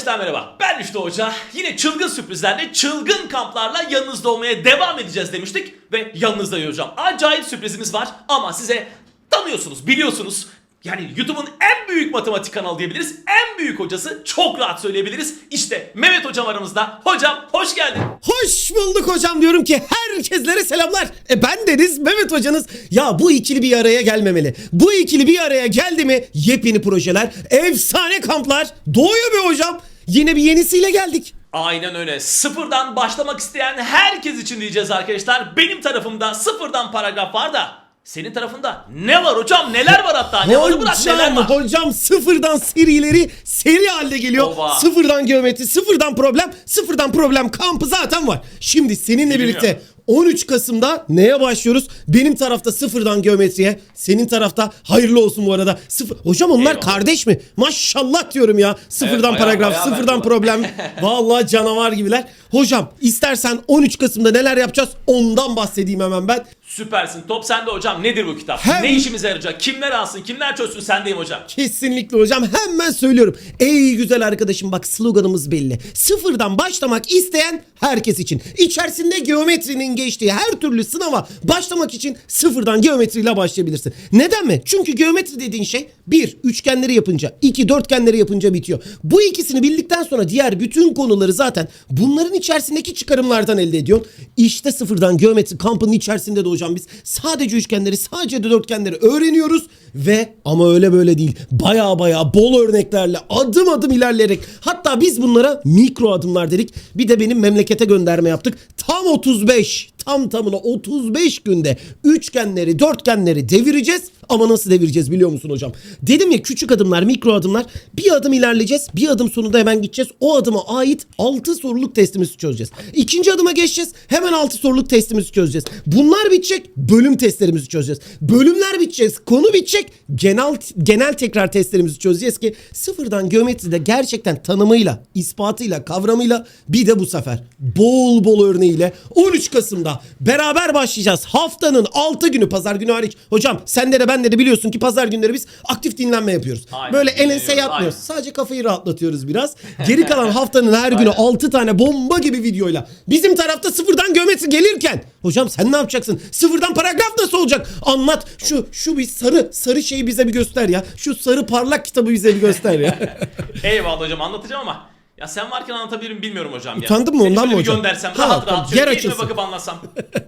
Arkadaşlar merhaba. Ben Rüştü Hoca. Yine çılgın sürprizlerle, çılgın kamplarla yanınızda olmaya devam edeceğiz demiştik. Ve yanınızdayım hocam. Acayip sürprizimiz var ama size tanıyorsunuz, biliyorsunuz. Yani YouTube'un en büyük matematik kanalı diyebiliriz. En büyük hocası çok rahat söyleyebiliriz. İşte Mehmet hocam aramızda. Hocam hoş geldin. Hoş bulduk hocam diyorum ki herkeslere selamlar. E ben Deniz Mehmet hocanız. Ya bu ikili bir araya gelmemeli. Bu ikili bir araya geldi mi yepyeni projeler, efsane kamplar doğuyor be hocam. Yine bir yenisiyle geldik. Aynen öyle. Sıfırdan başlamak isteyen herkes için diyeceğiz arkadaşlar. Benim tarafımda sıfırdan paragraf var da senin tarafında ne var hocam? Neler var hatta? Ne varı bırak neler Hocam, var? hocam sıfırdan serileri seri halde geliyor. Oba. Sıfırdan geometri, sıfırdan problem, sıfırdan problem kampı zaten var. Şimdi seninle Bilmiyorum. birlikte 13 Kasım'da neye başlıyoruz? Benim tarafta sıfırdan geometriye, senin tarafta hayırlı olsun bu arada. Sıfır. Hocam onlar Eyvallah. kardeş mi? Maşallah diyorum ya. Sıfırdan bayağı- paragraf, bayağı sıfırdan problem. Vallahi canavar gibiler. Hocam istersen 13 Kasım'da neler yapacağız? Ondan bahsedeyim hemen ben. Süpersin. Top sende hocam. Nedir bu kitap? Hem- Ne işimize yarayacak? Kimler alsın? Kimler çözsün? Sendeyim hocam. Kesinlikle hocam hemen söylüyorum. Ey güzel arkadaşım bak sloganımız belli. Sıfırdan başlamak isteyen herkes için. İçerisinde geometrinin geçtiği her türlü sınava başlamak için sıfırdan geometriyle başlayabilirsin. Neden mi? Çünkü geometri dediğin şey bir üçgenleri yapınca, iki dörtgenleri yapınca bitiyor. Bu ikisini bildikten sonra diğer bütün konuları zaten bunların içerisindeki çıkarımlardan elde ediyorsun. İşte sıfırdan geometri kampının içerisinde de hocam biz sadece üçgenleri, sadece de dörtgenleri öğreniyoruz ve ama öyle böyle değil. Baya baya bol örneklerle adım adım ilerleyerek hatta biz bunlara mikro adımlar dedik. Bir de benim memlekete gönderme yaptık. Tam 35 tam tamına 35 günde üçgenleri dörtgenleri devireceğiz. Ama nasıl devireceğiz biliyor musun hocam? Dedim ya küçük adımlar mikro adımlar bir adım ilerleyeceğiz bir adım sonunda hemen gideceğiz. O adıma ait 6 soruluk testimizi çözeceğiz. İkinci adıma geçeceğiz hemen 6 soruluk testimizi çözeceğiz. Bunlar bitecek bölüm testlerimizi çözeceğiz. Bölümler biteceğiz konu bitecek genel genel tekrar testlerimizi çözeceğiz ki sıfırdan geometride gerçekten tanımıyla, ispatıyla, kavramıyla bir de bu sefer bol bol örneğiyle 13 Kasım'da beraber başlayacağız. Haftanın 6 günü pazar günü hariç. Hocam sende de bende de biliyorsun ki pazar günleri biz aktif dinlenme yapıyoruz. Aynen, Böyle ense yatmıyoruz. aynen. Sadece kafayı rahatlatıyoruz biraz. Geri kalan haftanın her günü 6 tane bomba gibi videoyla bizim tarafta sıfırdan geometri gelirken hocam sen ne yapacaksın? Sıfırdan paragraf nasıl olacak? Anlat. Şu şu bir sarı sarı şeyi bize bir göster ya. Şu sarı parlak kitabı bize bir göster ya. Eyvallah hocam anlatacağım ama ya sen varken anlatabilirim bilmiyorum hocam ya. Utandın mı Seni ondan şöyle mı bir hocam? göndersem Ha, rahat tamam, rahat şöyle yer keyfime açılsın. bakıp anlatsam.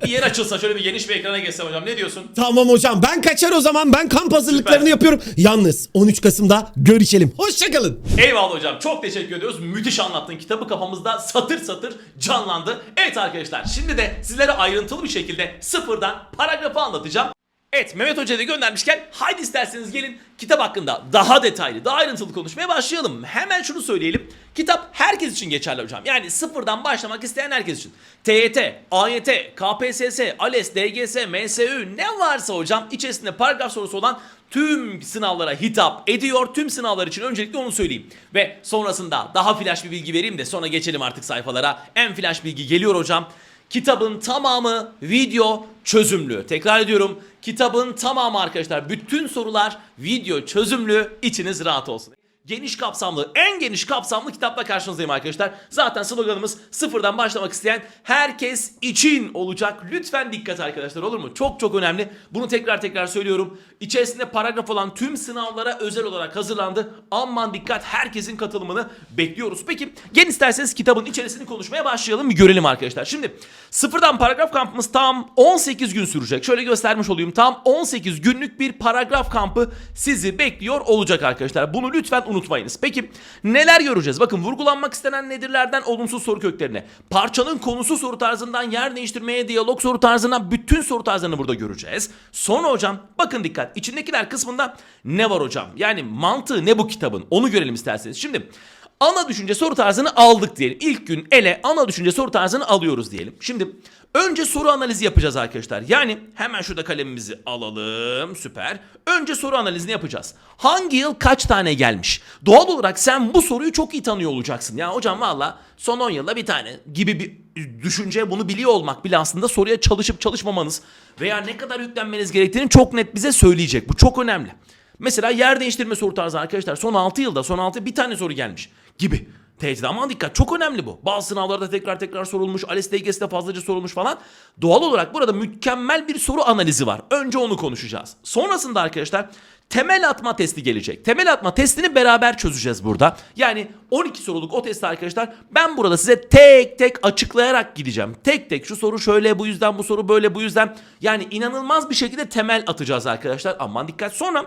bir yer açılsa şöyle bir geniş bir ekrana geçsem hocam ne diyorsun? tamam hocam ben kaçar o zaman. Ben kamp hazırlıklarını Süper. yapıyorum. Yalnız 13 Kasım'da görüşelim. Hoşçakalın. Eyvallah hocam çok teşekkür ediyoruz. Müthiş anlattın. Kitabı kafamızda satır satır canlandı. Evet arkadaşlar şimdi de sizlere ayrıntılı bir şekilde sıfırdan paragrafı anlatacağım. Evet Mehmet Hoca'yı da göndermişken haydi isterseniz gelin kitap hakkında daha detaylı, daha ayrıntılı konuşmaya başlayalım. Hemen şunu söyleyelim. Kitap herkes için geçerli hocam. Yani sıfırdan başlamak isteyen herkes için. TYT, AYT, KPSS, ALES, DGS, MSÜ ne varsa hocam içerisinde paragraf sorusu olan tüm sınavlara hitap ediyor. Tüm sınavlar için öncelikle onu söyleyeyim. Ve sonrasında daha flash bir bilgi vereyim de sonra geçelim artık sayfalara. En flash bilgi geliyor hocam. Kitabın tamamı video çözümlü. Tekrar ediyorum. Kitabın tamamı arkadaşlar. Bütün sorular video çözümlü. İçiniz rahat olsun. Geniş kapsamlı, en geniş kapsamlı kitapla karşınızdayım arkadaşlar. Zaten sloganımız sıfırdan başlamak isteyen herkes için olacak. Lütfen dikkat arkadaşlar olur mu? Çok çok önemli. Bunu tekrar tekrar söylüyorum. İçerisinde paragraf olan tüm sınavlara özel olarak hazırlandı. Aman dikkat herkesin katılımını bekliyoruz. Peki gelin isterseniz kitabın içerisini konuşmaya başlayalım bir görelim arkadaşlar. Şimdi sıfırdan paragraf kampımız tam 18 gün sürecek. Şöyle göstermiş olayım. Tam 18 günlük bir paragraf kampı sizi bekliyor olacak arkadaşlar. Bunu lütfen unutmayınız. Peki neler göreceğiz? Bakın vurgulanmak istenen nedirlerden olumsuz soru köklerine. Parçanın konusu soru tarzından yer değiştirmeye, diyalog soru tarzına bütün soru tarzlarını burada göreceğiz. Sonra hocam bakın dikkat içindekiler kısmında ne var hocam? Yani mantığı ne bu kitabın? Onu görelim isterseniz. Şimdi ana düşünce soru tarzını aldık diyelim. İlk gün ele ana düşünce soru tarzını alıyoruz diyelim. Şimdi önce soru analizi yapacağız arkadaşlar. Yani hemen şurada kalemimizi alalım. Süper. Önce soru analizini yapacağız. Hangi yıl kaç tane gelmiş? Doğal olarak sen bu soruyu çok iyi tanıyor olacaksın. Ya hocam valla son 10 yılda bir tane gibi bir düşünce bunu biliyor olmak bile aslında soruya çalışıp çalışmamanız veya ne kadar yüklenmeniz gerektiğini çok net bize söyleyecek. Bu çok önemli. Mesela yer değiştirme soru tarzı arkadaşlar son 6 yılda son 6 bir tane soru gelmiş gibi. TC'de aman dikkat çok önemli bu. Bazı sınavlarda tekrar tekrar sorulmuş. ALES DGS'de fazlaca sorulmuş falan. Doğal olarak burada mükemmel bir soru analizi var. Önce onu konuşacağız. Sonrasında arkadaşlar temel atma testi gelecek. Temel atma testini beraber çözeceğiz burada. Yani 12 soruluk o testi arkadaşlar ben burada size tek tek açıklayarak gideceğim. Tek tek şu soru şöyle bu yüzden bu soru böyle bu yüzden. Yani inanılmaz bir şekilde temel atacağız arkadaşlar. Aman dikkat sonra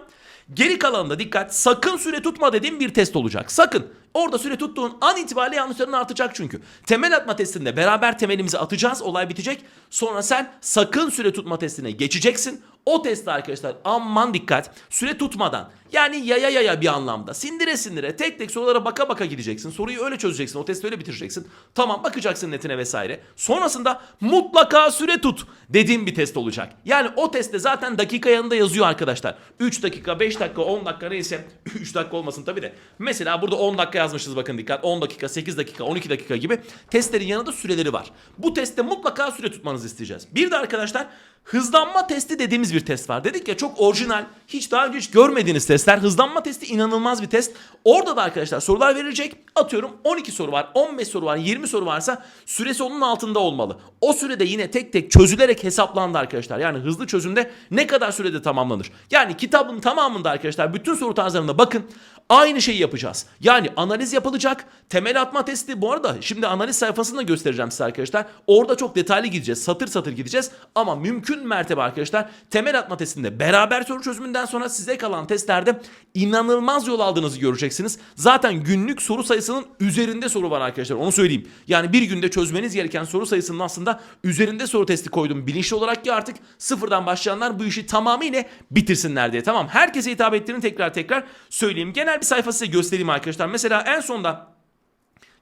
geri kalanında dikkat sakın süre tutma dediğim bir test olacak. Sakın. Orada süre tuttuğun an itibariyle yanlışların artacak çünkü. Temel atma testinde beraber temelimizi atacağız. Olay bitecek. Sonra sen sakın süre tutma testine geçeceksin. O testte arkadaşlar aman dikkat süre tutmadan yani yaya yaya bir anlamda sindire sindire tek tek sorulara baka baka gideceksin. Soruyu öyle çözeceksin. O testi öyle bitireceksin. Tamam bakacaksın netine vesaire. Sonrasında mutlaka süre tut dediğim bir test olacak. Yani o testte zaten dakika yanında yazıyor arkadaşlar. 3 dakika, 5 dakika, 10 dakika neyse 3 dakika olmasın tabii de. Mesela burada 10 dakika yazmışız bakın dikkat. 10 dakika, 8 dakika, 12 dakika gibi testlerin yanında süreleri var. Bu testte mutlaka süre tutmanızı isteyeceğiz. Bir de arkadaşlar hızlanma testi dediğimiz bir test var. Dedik ya çok orijinal, hiç daha önce hiç görmediğiniz testler. Hızlanma testi inanılmaz bir test. Orada da arkadaşlar sorular verilecek. Atıyorum 12 soru var, 15 soru var, 20 soru varsa süresi onun altında olmalı. O sürede yine tek tek çözülerek hesaplandı arkadaşlar. Yani hızlı çözümde ne kadar sürede tamamlanır? Yani kitabın tamamında arkadaşlar bütün soru tarzlarına bakın. Aynı şeyi yapacağız. Yani analiz yapılacak. Temel atma testi bu arada şimdi analiz sayfasında göstereceğim size arkadaşlar. Orada çok detaylı gideceğiz. Satır satır gideceğiz. Ama mümkün mertebe arkadaşlar temel atma testinde beraber soru çözümünden sonra size kalan testlerde inanılmaz yol aldığınızı göreceksiniz. Zaten günlük soru sayısının üzerinde soru var arkadaşlar. Onu söyleyeyim. Yani bir günde çözmeniz gereken soru sayısının aslında üzerinde soru testi koydum. Bilinçli olarak ki artık sıfırdan başlayanlar bu işi tamamıyla bitirsinler diye. Tamam. Herkese hitap ettiğini tekrar tekrar söyleyeyim. Genel bir sayfa size göstereyim arkadaşlar. Mesela en sonda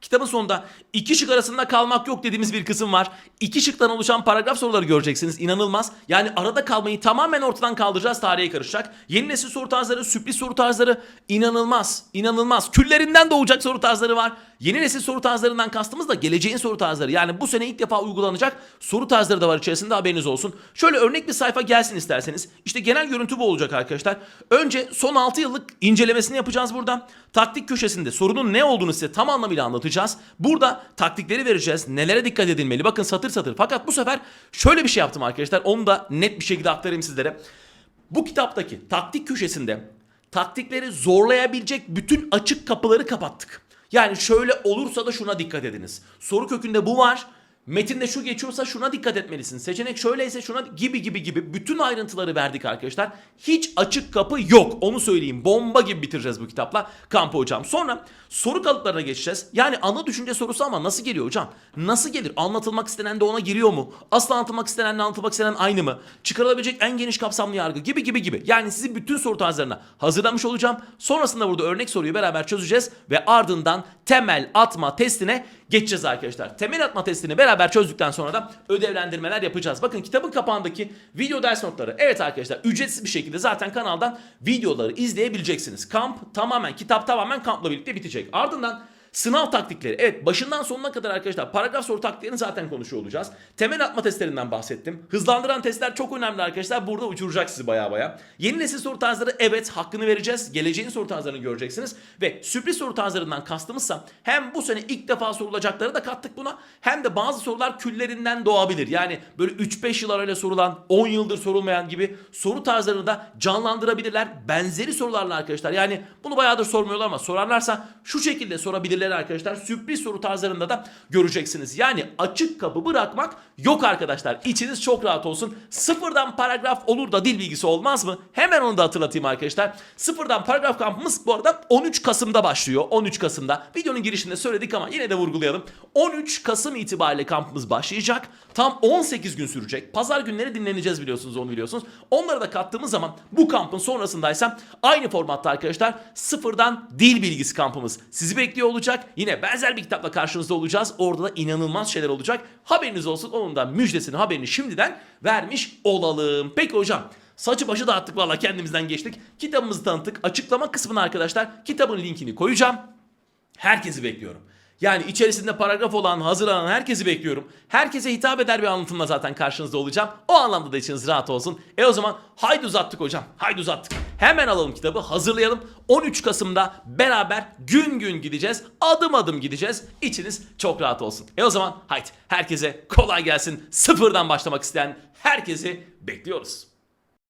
Kitabın sonunda iki şık arasında kalmak yok dediğimiz bir kısım var. İki şıktan oluşan paragraf soruları göreceksiniz. İnanılmaz. Yani arada kalmayı tamamen ortadan kaldıracağız. Tarihe karışacak. Yeni nesil soru tarzları, sürpriz soru tarzları inanılmaz. İnanılmaz. Küllerinden doğacak soru tarzları var. Yeni nesil soru tarzlarından kastımız da geleceğin soru tarzları. Yani bu sene ilk defa uygulanacak soru tarzları da var içerisinde haberiniz olsun. Şöyle örnek bir sayfa gelsin isterseniz. İşte genel görüntü bu olacak arkadaşlar. Önce son 6 yıllık incelemesini yapacağız burada. Taktik köşesinde sorunun ne olduğunu size tam anlamıyla anlatacağız. Burada taktikleri vereceğiz. Nelere dikkat edilmeli? Bakın satır satır. Fakat bu sefer şöyle bir şey yaptım arkadaşlar. Onu da net bir şekilde aktarayım sizlere. Bu kitaptaki taktik köşesinde taktikleri zorlayabilecek bütün açık kapıları kapattık. Yani şöyle olursa da şuna dikkat ediniz. Soru kökünde bu var. Metinde şu geçiyorsa şuna dikkat etmelisin. Seçenek şöyleyse şuna gibi gibi gibi bütün ayrıntıları verdik arkadaşlar. Hiç açık kapı yok. Onu söyleyeyim. Bomba gibi bitireceğiz bu kitapla kampı hocam. Sonra soru kalıplarına geçeceğiz. Yani ana düşünce sorusu ama nasıl geliyor hocam? Nasıl gelir? Anlatılmak istenen de ona giriyor mu? Asla anlatılmak istenenle anlatılmak istenen aynı mı? Çıkarılabilecek en geniş kapsamlı yargı gibi gibi gibi. Yani sizi bütün soru tarzlarına hazırlamış olacağım. Sonrasında burada örnek soruyu beraber çözeceğiz ve ardından temel atma testine geçeceğiz arkadaşlar. Temel atma testini beraber çözdükten sonra da ödevlendirmeler yapacağız. Bakın kitabın kapağındaki video ders notları. Evet arkadaşlar ücretsiz bir şekilde zaten kanaldan videoları izleyebileceksiniz. Kamp tamamen kitap tamamen kampla birlikte bitecek. Ardından Sınav taktikleri. Evet başından sonuna kadar arkadaşlar paragraf soru taktiklerini zaten konuşuyor olacağız. Temel atma testlerinden bahsettim. Hızlandıran testler çok önemli arkadaşlar. Burada uçuracak sizi baya baya. Yeni nesil soru tarzları evet hakkını vereceğiz. Geleceğin soru tarzlarını göreceksiniz. Ve sürpriz soru tarzlarından kastımızsa hem bu sene ilk defa sorulacakları da kattık buna. Hem de bazı sorular küllerinden doğabilir. Yani böyle 3-5 yıl arayla sorulan 10 yıldır sorulmayan gibi soru tarzlarını da canlandırabilirler. Benzeri sorularla arkadaşlar. Yani bunu bayağıdır sormuyorlar ama sorarlarsa şu şekilde sorabilirler arkadaşlar. Sürpriz soru tarzlarında da göreceksiniz. Yani açık kapı bırakmak yok arkadaşlar. İçiniz çok rahat olsun. Sıfırdan paragraf olur da dil bilgisi olmaz mı? Hemen onu da hatırlatayım arkadaşlar. Sıfırdan paragraf kampımız bu arada 13 Kasım'da başlıyor. 13 Kasım'da. Videonun girişinde söyledik ama yine de vurgulayalım. 13 Kasım itibariyle kampımız başlayacak. Tam 18 gün sürecek. Pazar günleri dinleneceğiz biliyorsunuz onu biliyorsunuz. Onları da kattığımız zaman bu kampın sonrasındaysa aynı formatta arkadaşlar sıfırdan dil bilgisi kampımız sizi bekliyor olacak. Yine benzer bir kitapla karşınızda olacağız. Orada da inanılmaz şeyler olacak. Haberiniz olsun. Onun da müjdesini haberini şimdiden vermiş olalım. Peki hocam. Saçı başı dağıttık valla kendimizden geçtik. Kitabımızı tanıttık. Açıklama kısmına arkadaşlar kitabın linkini koyacağım. Herkesi bekliyorum. Yani içerisinde paragraf olan, hazırlanan herkesi bekliyorum. Herkese hitap eder bir anlatımla zaten karşınızda olacağım. O anlamda da içiniz rahat olsun. E o zaman haydi uzattık hocam. Haydi uzattık. Hemen alalım kitabı hazırlayalım. 13 Kasım'da beraber gün gün gideceğiz. Adım adım gideceğiz. İçiniz çok rahat olsun. E o zaman haydi herkese kolay gelsin. Sıfırdan başlamak isteyen herkesi bekliyoruz.